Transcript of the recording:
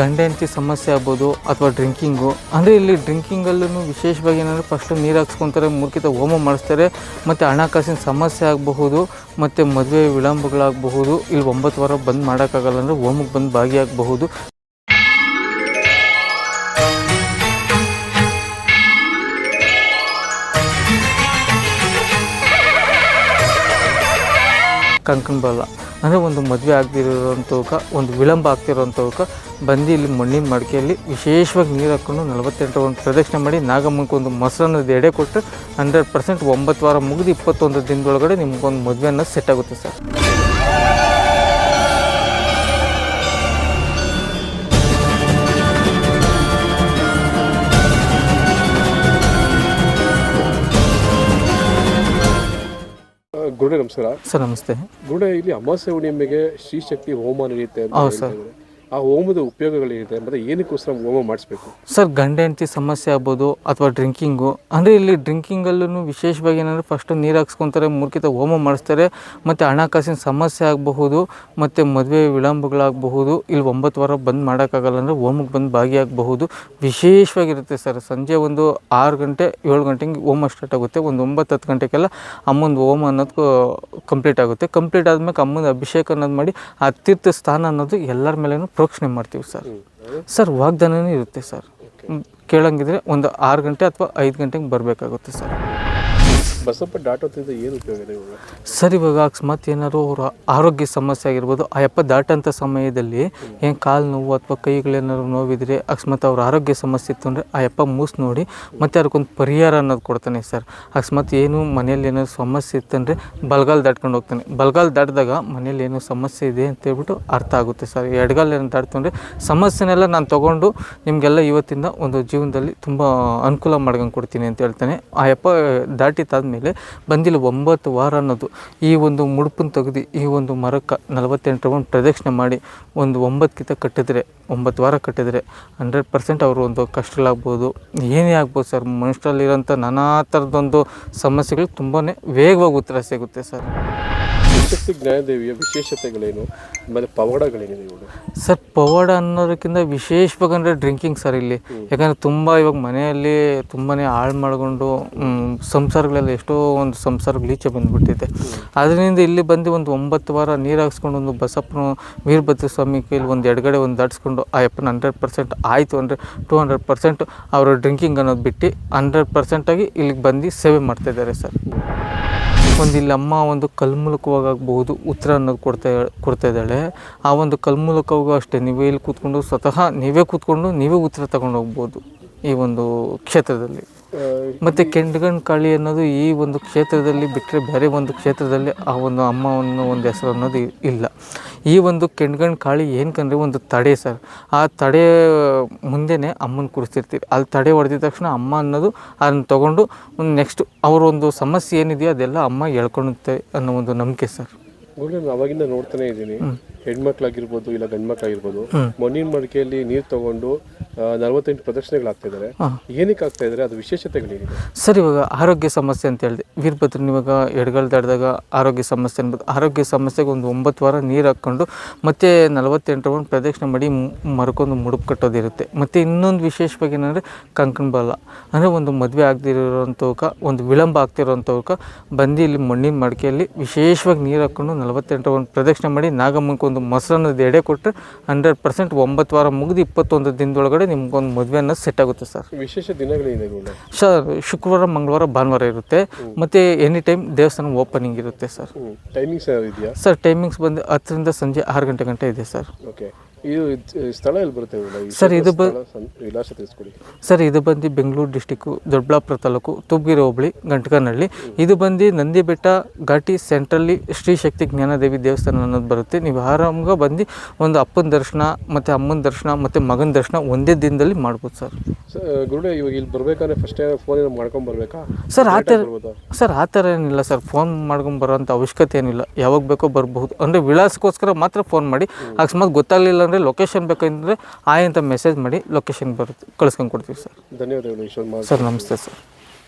ಗಂಡ ಹೆಂಡತಿ ಸಮಸ್ಯೆ ಆಗ್ಬೋದು ಅಥವಾ ಡ್ರಿಂಕಿಂಗು ಅಂದರೆ ಇಲ್ಲಿ ಡ್ರಿಂಕಿಂಗಲ್ಲೂ ವಿಶೇಷವಾಗಿ ಏನಂದರೆ ಫಸ್ಟು ನೀರು ಹಾಕ್ಸ್ಕೊತಾರೆ, ಮೂರ್ಕಿತ ಹೋಮ ಮಾಡಿಸ್ತಾರೆ, ಮತ್ತು ಹಣಕಾಸಿನ ಸಮಸ್ಯೆ ಆಗಬಹುದು, ಮತ್ತು ಮದುವೆ ವಿಳಂಬಗಳಾಗಬಹುದು, ಇಲ್ಲಿ ಒಂಬತ್ತು ವಾರ ಬಂದ್ ಮಾಡೋಕ್ಕಾಗಲ್ಲ ಅಂದರೆ ಹೋಮಕ್ಕೆ ಬಂದು ಭಾಗಿಯಾಗಬಹುದು. ಕಂಕಣ ಬಲ ಅಂದರೆ ಒಂದು ಮದುವೆ ಆಗದಿರೋಂಥವ್ಕ ಒಂದು ವಿಳಂಬ ಆಗ್ತಿರೋಂಥವ್ಕ ಬಂದು ಇಲ್ಲಿ ಮಣ್ಣಿನ ಮಡಿಕೆಯಲ್ಲಿ ವಿಶೇಷವಾಗಿ ನೀರು ಹಾಕ್ಕೊಂಡು ನಲವತ್ತೆಂಟು ಒಂದು ಪ್ರದಕ್ಷಿಣೆ ಮಾಡಿ ನಾಗಮ್ಮಕ್ಕೆ ಒಂದು ಮೊಸರನ್ನದ ಎಡೆ ಕೊಟ್ಟು ಹಂಡ್ರೆಡ್ ಪರ್ಸೆಂಟ್ ಒಂಬತ್ತು ವಾರ ಮುಗಿದು ಇಪ್ಪತ್ತೊಂದು ದಿನದೊಳಗಡೆ ನಿಮ್ಗೊಂದು ಮದುವೆ ಅನ್ನೋದು ಸೆಟ್ ಆಗುತ್ತೆ ಸರ್. ಗುರುಡೆ ನಮಸ್ಕಾರ ಸರ್ ನಮಸ್ತೆ ಗುರುಡೆ ಇಲ್ಲಿ ಅಮಾವಾಸ್ಯೆ ಹುಣ್ಣಿಮೆಗೆ ಶ್ರೀಶಕ್ತಿ ಹೋಮ ನಡೆಯುತ್ತೆ ಅಂತ ಹೇಳ್ತಾ ಸರ್. ಇದ್ದಾರೆ. ಆ ಹೋಮದ ಉಪಯೋಗಗಳೇನಿದೆ ಮತ್ತೆ ಏನಕ್ಕೋಸ್ಕರ ಹೋಮ ಮಾಡಿಸ್ಬೇಕು? ಸರ್ ಗಂಡ ಸಮಸ್ಯೆ ಆಗ್ಬೋದು ಅಥವಾ ಡ್ರಿಂಕಿಂಗು. ಅಂದರೆ ಇಲ್ಲಿ ಡ್ರಿಂಕಿಂಗಲ್ಲೂ ವಿಶೇಷವಾಗಿ ಏನಂದರೆ ಫಸ್ಟು ನೀರು ಹಾಕ್ಸ್ಕೊತಾರೆ ಮೂರ್ಖಿತ ಹೋಮ ಮಾಡಿಸ್ತಾರೆ, ಮತ್ತು ಹಣಕಾಸಿನ ಸಮಸ್ಯೆ ಆಗಬಹುದು, ಮತ್ತು ಮದುವೆ ವಿಳಂಬಗಳಾಗಬಹುದು, ಇಲ್ಲಿ ಒಂಬತ್ತು ವಾರ ಬಂದ್ ಮಾಡೋಕ್ಕಾಗಲ್ಲ ಅಂದರೆ ಹೋಮಕ್ಕೆ ಬಂದು ಭಾಗಿಯಾಗಬಹುದು. ವಿಶೇಷವಾಗಿರುತ್ತೆ ಸರ್, ಸಂಜೆ ಒಂದು ಆರು ಗಂಟೆ, ಏಳು ಗಂಟೆಗೆ ಹೋಮ ಸ್ಟಾರ್ಟ್ ಆಗುತ್ತೆ. ಒಂದು ಒಂಬತ್ತು ಹತ್ತು ಗಂಟೆಗೆಲ್ಲ ಅಮ್ಮಂದು ಹೋಮ ಅನ್ನೋದು ಕಂಪ್ಲೀಟ್ ಆಗುತ್ತೆ. ಕಂಪ್ಲೀಟ್ ಆದಮೇಲೆ ಅಮ್ಮನ ಅಭಿಷೇಕ ಅನ್ನೋದು ಮಾಡಿ ಆ ತೀರ್ಥ ಸ್ಥಾನ ಅನ್ನೋದು ಎಲ್ಲರ ಮೇಲೇನು ಪ್ರೋಕ್ಷಣೆ ಮಾಡ್ತೀವಿ ಸರ್. ಸರ್ ವಾಗ್ದಾನವೇ ಇರುತ್ತೆ ಸರ್. ಕೇಳಂಗಿದ್ರೆ ಒಂದು ಆರು ಗಂಟೆ ಅಥವಾ ಐದು ಗಂಟೆಗೆ ಬರಬೇಕಾಗುತ್ತೆ ಸರ್. ಬಸಪ್ಪ ದಾಟೋದ್ರಿಂದ ಏನು ಉಪಯೋಗ ಇದೆ ಇವಾಗ? ಸರ್ ಇವಾಗ ಅಕಸ್ಮಾತ್ ಏನಾದ್ರು ಅವರ ಆರೋಗ್ಯ ಸಮಸ್ಯೆ ಆಗಿರ್ಬೋದು ಆ ಯಪ್ಪ ದಾಟಂಥ ಸಮಯದಲ್ಲಿ ಏನು ಕಾಲು ನೋವು ಅಥವಾ ಕೈಗಳೇನಾದ್ರು ನೋವಿದ್ರೆ ಅಕಸ್ಮಾತ್ ಅವ್ರ ಆರೋಗ್ಯ ಸಮಸ್ಯೆ ಇತ್ತು ಅಂದರೆ ಆ ಯಪ್ಪ ಮೂಸ್ ನೋಡಿ ಮತ್ತೆ ಅದಕ್ಕೊಂದು ಪರಿಹಾರ ಅನ್ನೋದು ಕೊಡ್ತಾನೆ ಸರ್. ಅಕಸ್ಮಾತ್ ಏನು ಮನೇಲಿ ಏನಾದ್ರು ಸಮಸ್ಯೆ ಇತ್ತಂದರೆ ಬಲ್ಗಾಲ್ ದಾಟ್ಕೊಂಡು ಹೋಗ್ತಾನೆ. ಬಲ್ಗಾಲ್ ದಾಟಿದಾಗ ಮನೇಲಿ ಏನೋ ಸಮಸ್ಯೆ ಇದೆ ಅಂತ ಹೇಳ್ಬಿಟ್ಟು ಅರ್ಥ ಆಗುತ್ತೆ ಸರ್. ಎಡಗಾಲ್ ಏನು ದಾಟ್ಕೊಂಡ್ರೆ ಸಮಸ್ಯೆನೆಲ್ಲ ನಾನು ತೊಗೊಂಡು ನಿಮಗೆಲ್ಲ ಇವತ್ತಿಂದ ಒಂದು ಜೀವನದಲ್ಲಿ ತುಂಬ ಅನುಕೂಲ ಮಾಡ್ಕೊಂಡು ಕೊಡ್ತೀನಿ ಅಂತ ಹೇಳ್ತಾನೆ. ಆ ಯಪ್ಪ ದಾಟಿತಾದ್ಮೇಲೆ ಬಂದಿಲ್ಲ, ಒಂಬತ್ತು ವಾರ ಅನ್ನೋದು. ಈ ಒಂದು ಮುಡುಪನ್ನು ತೆಗೆದು, ಈ ಒಂದು ಮರಕ್ಕೆ ನಲವತ್ತೆಂಟು ರೌಂಡ್ ಪ್ರದಕ್ಷಿಣೆ ಮಾಡಿ ಒಂದು ಒಂಬತ್ತಕ್ಕಿಂತ ಕಟ್ಟಿದ್ರೆ, ಒಂಬತ್ತು ವಾರ ಕಟ್ಟಿದರೆ ಹಂಡ್ರೆಡ್ ಪರ್ಸೆಂಟ್ ಅವರು ಒಂದು ಕಷ್ಟಗಳಾಗ್ಬೋದು ಏನೇ ಆಗ್ಬೋದು ಸರ್, ಮನುಷ್ಯರಲ್ಲಿರೋಂಥ ನಾನಾ ಥರದೊಂದು ಸಮಸ್ಯೆಗಳು ತುಂಬಾ ವೇಗವಾಗಿ ಉತ್ತರ ಸಿಗುತ್ತೆ ಸರ್. ಶ್ರೀಶಕ್ತಿ ಜ್ಞಾನದೇವಿಯ ವಿಶೇಷತೆಗಳೇನು? ಆಮೇಲೆ ಪವಾಡಗಳೇನಿದೆ ಸರ್ ಪವಾಡ ಅನ್ನೋದಕ್ಕಿಂತ ವಿಶೇಷವಾಗಿ ಅಂದರೆ ಡ್ರಿಂಕಿಂಗ್ ಸರ್ ಇಲ್ಲಿ. ಯಾಕಂದರೆ ತುಂಬ ಇವಾಗ ಮನೆಯಲ್ಲಿ ತುಂಬಾ ಹಾಳು ಮಾಡಿಕೊಂಡು ಸಂಸಾರಗಳೆಲ್ಲ ಎಷ್ಟೋ ಒಂದು ಸಂಸಾರಗಳು ಈಚೆ ಬಂದುಬಿಟ್ಟಿದೆ. ಅದರಿಂದ ಇಲ್ಲಿ ಬಂದು ಒಂದು ಒಂಬತ್ತು ವಾರ ನೀರು ಹಾಕ್ಸ್ಕೊಂಡು ಒಂದು ಬಸಪ್ಪನ ವೀರಭದ್ರ ಸ್ವಾಮಿ ಕೈಲಿ ಒಂದು ಎಡಗಡೆ ಒಂದು ದಾಟಿಸ್ಕೊಂಡು ಆ ಯಪ್ಪನ ಹಂಡ್ರೆಡ್ ಪರ್ಸೆಂಟ್ ಆಯಿತು ಅಂದರೆ ಟೂ ಹಂಡ್ರೆಡ್ ಪರ್ಸೆಂಟ್ ಅವರು ಡ್ರಿಂಕಿಂಗ್ ಅನ್ನೋದು ಬಿಟ್ಟು ಹಂಡ್ರೆಡ್ ಪರ್ಸೆಂಟಾಗಿ ಇಲ್ಲಿಗೆ ಬಂದು ಸೇವೆ ಮಾಡ್ತಾಯಿದ್ದಾರೆ ಸರ್. ಒಂದು ಇಲ್ಲಿ ಅಮ್ಮ ಒಂದು ಕಲ್ಮೂಲಕವಾಗಿ ಹೋಗಬಹುದು ಉತ್ತರ ಅನ್ನೋದು ಕೊಡ್ತಾ ಕೊಡ್ತಾ ಇದ್ದಾಳೆ. ಆ ಒಂದು ಕಲ್ಮೂಲಕವಾಗೂ ಅಷ್ಟೇ, ನೀವೇ ಇಲ್ಲಿ ಕೂತ್ಕೊಂಡು ಸ್ವತಃ ನೀವೇ ಕೂತ್ಕೊಂಡು ನೀವೇ ಉತ್ತರ ತಗೊಂಡು ಹೋಗ್ಬೋದು ಈ ಒಂದು ಕ್ಷೇತ್ರದಲ್ಲಿ. ಮತ್ತು ಕೆಂಡ್ಗನ್ ಕಾಳಿ ಅನ್ನೋದು ಈ ಒಂದು ಕ್ಷೇತ್ರದಲ್ಲಿ ಬಿಟ್ಟರೆ ಬೇರೆ ಒಂದು ಕ್ಷೇತ್ರದಲ್ಲಿ ಆ ಒಂದು ಅಮ್ಮ ಅನ್ನೋ ಒಂದು ಹೆಸರು ಅನ್ನೋದು ಇಲ್ಲ. ಈ ಒಂದು ಕೆಂಡ್ಗನ್ ಕಾಳಿ ಏನಕಂದ್ರೆ ಒಂದು ತಡೆ ಸರ್. ಆ ತಡೆ ಮುಂದೆನೇ ಅಮ್ಮನ ಕೂರಿಸ್ತಿರ್ತೀರಿ ಅಲ್ಲಿ ತಡೆ ಹೊಡೆದಿದ ತಕ್ಷಣ ಅಮ್ಮ ಅನ್ನೋದು ಅದನ್ನ ತಗೊಂಡು ಒಂದು ನೆಕ್ಸ್ಟ್ ಅವರ ಒಂದು ಸಮಸ್ಯೆ ಏನಿದೆಯೋ ಅದೆಲ್ಲ ಅಮ್ಮ ಹೇಳ್ಕೊಳುತ್ತೆ ಅನ್ನೋ ಒಂದು ನಂಬಿಕೆ ಸರ್. ಅವಾಗಿಂದ ನೋಡ್ತಾನೆ ಇದ್ದೀನಿ. ಹೆಣ್ಮಕ್ಳಾಗಿರ್ಬೋದು ಇಲ್ಲ ಗಂಡ್ಮಕ್ಳಾಗಿರ್ಬೋದು ಮಣ್ಣಿನ ಮಡಿಕೆಯಲ್ಲಿ ನೀರು ತಗೊಂಡು ನಲವತ್ತೆಂಟು ಪ್ರದರ್ಶನಗಳಾಗ್ತಿದ್ದಾರೆ ಏನಕ್ಕೆ ಆಗ್ತಾ ಇದ್ದಾರೆ ಅದು ವಿಶೇಷತೆಗಳೇನಿದೆ? ಸರ್ ಇವಾಗ ಆರೋಗ್ಯ ಸಮಸ್ಯೆ ಅಂತ ಹೇಳಿದೆ. ವೀರಭದ್ರ ಇವಾಗ ಎಡಗಲ್ ಆರೋಗ್ಯ ಸಮಸ್ಯೆ ಅನ್ಬೋದು ಆರೋಗ್ಯ ಸಮಸ್ಯೆಗೆ ಒಂದು ಒಂಬತ್ತು ವಾರ ನೀರು ಹಾಕ್ಕೊಂಡು ಮತ್ತೆ ನಲವತ್ತೆಂಟು ರೌಂಡ್ ಪ್ರದಕ್ಷಿಣೆ ಮಾಡಿ ಮರ್ಕೊಂಡು ಮುಡುಪು ಕಟ್ಟೋದಿರುತ್ತೆ. ಮತ್ತು ಇನ್ನೊಂದು ವಿಶೇಷವಾಗಿ ಏನಂದರೆ ಕಂಕಣ ಬಲ. ಅಂದರೆ ಒಂದು ಮದುವೆ ಆಗದಿರೋಂಥವ್ಕ ಒಂದು ವಿಳಂಬ ಆಗ್ತಿರೋಂಥವ್ಕ ಬಂದು ಇಲ್ಲಿ ಮಣ್ಣಿನ ಮಡಿಕೆಯಲ್ಲಿ ವಿಶೇಷವಾಗಿ ನೀರು ಹಾಕ್ಕೊಂಡು ನಲವತ್ತೆಂಟು ರೌಂಡ್ ಪ್ರದಕ್ಷಿಣೆ ಮಾಡಿ ನಾಗಮ್ಮಕ್ಕೆ ಒಂದು ಮೊಸರನ್ನದ ಎಡೆ ಕೊಟ್ಟರೆ ಹಂಡ್ರೆಡ್ ಪರ್ಸೆಂಟ್ ಒಂಬತ್ತು ವಾರ ಮುಗಿದು ಇಪ್ಪತ್ತೊಂದು ದಿನದೊಳಗಡೆ ನಿಮ್ಗೊಂದು ಮದುವೆ ಅನ್ನೋದು ಸೆಟ್ ಆಗುತ್ತೆ ಸರ್. ವಿಶೇಷ ದಿನಗಳೇನಿದೆ ಸರ್ ಶುಕ್ರವಾರ ಮಂಗಳವಾರ ಭಾನುವಾರ ಇರುತ್ತೆ. ಮತ್ತು ಎನಿ ಟೈಮ್ ದೇವಸ್ಥಾನ ಓಪನಿಂಗ್ ಇರುತ್ತೆ ಸರ್. ಟೈಮಿಂಗ್ಸ್ ಇದೆಯಾ? ಸರ್ ಟೈಮಿಂಗ್ಸ್ ಬಂದು ಹತ್ತರಿಂದ ಸಂಜೆ ಆರು ಗಂಟೆ ಗಂಟೆ ಇದೆ ಸರ್. ಓಕೆ ಇದು ಇದ್- ಸ್ಥಳ ಎಲ್ಲಿ ಬರುತ್ತೆ? ಈ ಸರ್, ಇದು ಬ- ಸ್ಥಳ ಸಂ- ವಿಳಾಸ ತಿಳಿಸ್ಕೊಡಿ. ಸರ್ ಇದು ಬಂದು ಬೆಂಗಳೂರು ಡಿಸ್ಟಿಕ್ಕು ದೊಡ್ಡಬಳ್ಳಾಪುರ ತಾಲೂಕು ತುಬ್ಗಿರಿ ಹೋಬಳಿ ಗಂಟಕನಹಳ್ಳಿ. ಇದು ಬಂದು ನಂದಿ ಬೆಟ್ಟ ಘಾಟಿ ಸೆಂಟ್ರಲ್ಲಿ ಶ್ರೀ ಶಕ್ತಿ ಜ್ಞಾನದೇವಿ ದೇವಸ್ಥಾನ ಅನ್ನೋದು ಬರುತ್ತೆ. ನೀವು ಆರಾಮ್ಗೆ ಬಂದು ಒಂದು ಅಪ್ಪನ ದರ್ಶನ ಮತ್ತು ಅಮ್ಮನ ದರ್ಶನ ಮತ್ತು ಮಗನ ದರ್ಶನ ಒಂದೇ ದಿನದಲ್ಲಿ ಮಾಡ್ಬೋದು ಸರ್. ಸರ್, ಗುರುಡೆ ಇವಾಗ ಇಲ್ಲಿ ಬರ್ಬೇಕಾದ್ರೆ ಫಸ್ಟ್ ಫೋನ್ ಮಾಡ್ಕೊಂಡ್ಬರ್ಬೇಕಾ ಮಾಡ್ಕೊಂಡ್ ಬರ್ಬೇಕಾ? ಸರ್ ಆ ಥರ ಬರ್ಬೋದಾ? ಸರ್ ಆ ಥರ ಏನಿಲ್ಲ ಸರ್. ಫೋನ್ ಮಾಡ್ಕೊಂಡು ಅಂಥ ಅವಶ್ಯಕತೆ ಏನಿಲ್ಲ. ಯಾವಾಗ ಬೇಕೋ ಬರಬಹುದು. ಅಂದರೆ ವಿಳಾಸಕ್ಕೋಸ್ಕರ ಮಾತ್ರ ಫೋನ್ ಮಾಡಿ. ಅಕಸ್ಮಾತ್ ಗೊತ್ತಾಗಲಿಲ್ಲ ಅಂದರೆ ಲೊಕೇಶನ್ ಬೇಕಂದರೆ ಆಯ್ ಅಂತ ಮೆಸೇಜ್ ಮಾಡಿ ಲೊಕೇಶನ್ ಬರುತ್ತೆ ಕಳ್ಸ್ಕೊಂಡು ಕೊಡ್ತೀವಿ ಸರ್. ಧನ್ಯವಾದಗಳು ಸರ್ ನಮಸ್ತೆ ಸರ್.